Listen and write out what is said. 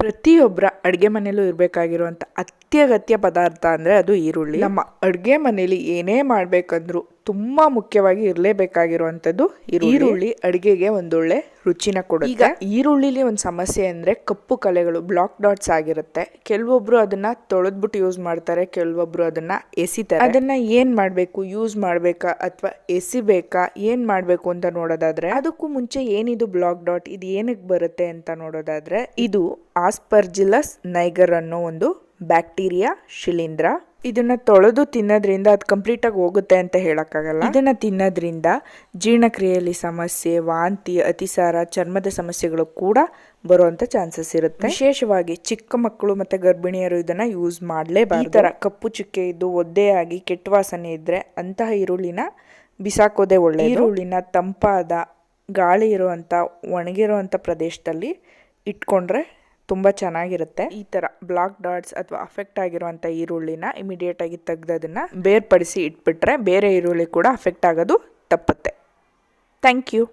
ಪ್ರತಿಯೊಬ್ಬರ ಅಡುಗೆ ಮನೆಯಲ್ಲೂ ಇರಬೇಕಾಗಿರುವಂಥ ಅತ್ಯಗತ್ಯ ಪದಾರ್ಥ ಅಂದರೆ ಅದು ಈರುಳ್ಳಿ. ನಮ್ಮ ಅಡುಗೆ ಮನೇಲಿ ಏನೇ ಮಾಡಬೇಕಂದ್ರೂ ತುಂಬ ಮುಖ್ಯವಾಗಿ ಇರಲೇಬೇಕಾಗಿರುವಂಥದ್ದು ಈರುಳ್ಳಿ. ಅಡುಗೆಗೆ ಒಂದೊಳ್ಳೆ ರುಚಿನ ಕೊಡುತ್ತೆ. ಈಗ ಈರುಳ್ಳಿಲಿ ಒಂದು ಸಮಸ್ಯೆ ಅಂದರೆ ಕಪ್ಪು ಕಲೆಗಳು ಬ್ಲಾಕ್ ಡಾಟ್ಸ್ ಆಗಿರುತ್ತೆ. ಕೆಲವೊಬ್ರು ಅದನ್ನ ತೊಳೆದ್ಬಿಟ್ಟು ಯೂಸ್ ಮಾಡ್ತಾರೆ ಕೆಲವೊಬ್ರು ಅದನ್ನ ಎಸಿತಾರೆ. ಅದನ್ನ ಏನು ಮಾಡಬೇಕು? ಯೂಸ್ ಮಾಡಬೇಕಾ? ಅಥವಾ ಎಸಿಬೇಕಾ? ಏನು ಮಾಡಬೇಕು ಅಂತ ನೋಡೋದಾದ್ರೆ ಅದಕ್ಕೂ ಮುಂಚೆ ಏನಿದು ಬ್ಲಾಕ್ ಡಾಟ್ ಇದು ಏನಕ್ಕೆ ಬರುತ್ತೆ ಅಂತ ನೋಡೋದಾದ್ರೆ ಇದು ಆಸ್ಪರ್ಜಿಲಸ್ ನೈಗರ್ ಅನ್ನೋ ಒಂದು ಬ್ಯಾಕ್ಟೀರಿಯಾ, ಶಿಲೀಂಧ್ರ, ಇದನ್ನ ತೊಳೆದು ತಿನ್ನೋದ್ರಿಂದ ಅದು ಕಂಪ್ಲೀಟ್ ಆಗಿ ಹೋಗುತ್ತೆ ಅಂತ ಹೇಳೋಕ್ಕಾಗಲ್ಲ. ಇದನ್ನ ತಿನ್ನೋದ್ರಿಂದ ಜೀರ್ಣಕ್ರಿಯೆಯಲ್ಲಿ ಸಮಸ್ಯೆ, ವಾಂತಿ, ಅತಿಸಾರ, ಚರ್ಮದ ಸಮಸ್ಯೆಗಳು ಕೂಡ ಬರುವಂತ ಚಾನ್ಸಸ್ ಇರುತ್ತೆ. ವಿಶೇಷವಾಗಿ ಚಿಕ್ಕ ಮಕ್ಕಳು ಮತ್ತೆ ಗರ್ಭಿಣಿಯರು ಇದನ್ನ ಯೂಸ್ ಮಾಡಲೇಬಾರ್ದು. ತರ ಕಪ್ಪು ಚುಕ್ಕೆ ಇದ್ದು ಒದ್ದೆಯಾಗಿ ಕೆಟ್ಟ ವಾಸನೆ ಇದ್ದರೆ ಅಂತಹ ಈರುಳ್ಳಿನ ಬಿಸಾಕೋದೇ ಒಳ್ಳೆಯ ಈರುಳ್ಳಿನ ತಂಪಾದ ಗಾಳಿ ಇರುವಂತ, ಒಣಗಿರುವಂತ ಪ್ರದೇಶದಲ್ಲಿ ಇಟ್ಕೊಂಡ್ರೆ ತುಂಬ ಚೆನ್ನಾಗಿರುತ್ತೆ. ಈ ಥರ ಬ್ಲಾಕ್ ಡಾಟ್ಸ್ ಅಥವಾ ಅಫೆಕ್ಟ್ ಆಗಿರುವಂಥ ಈರುಳ್ಳಿನ ಇಮಿಡಿಯೇಟ್ ಆಗಿ ತೆಗ್ದದನ್ನ ಬೇರ್ಪಡಿಸಿ ಇಟ್ಬಿಟ್ರೆ ಬೇರೆ ಈರುಳ್ಳಿ ಕೂಡ ಅಫೆಕ್ಟ್ ಆಗೋದು ತಪ್ಪುತ್ತೆ. Thank you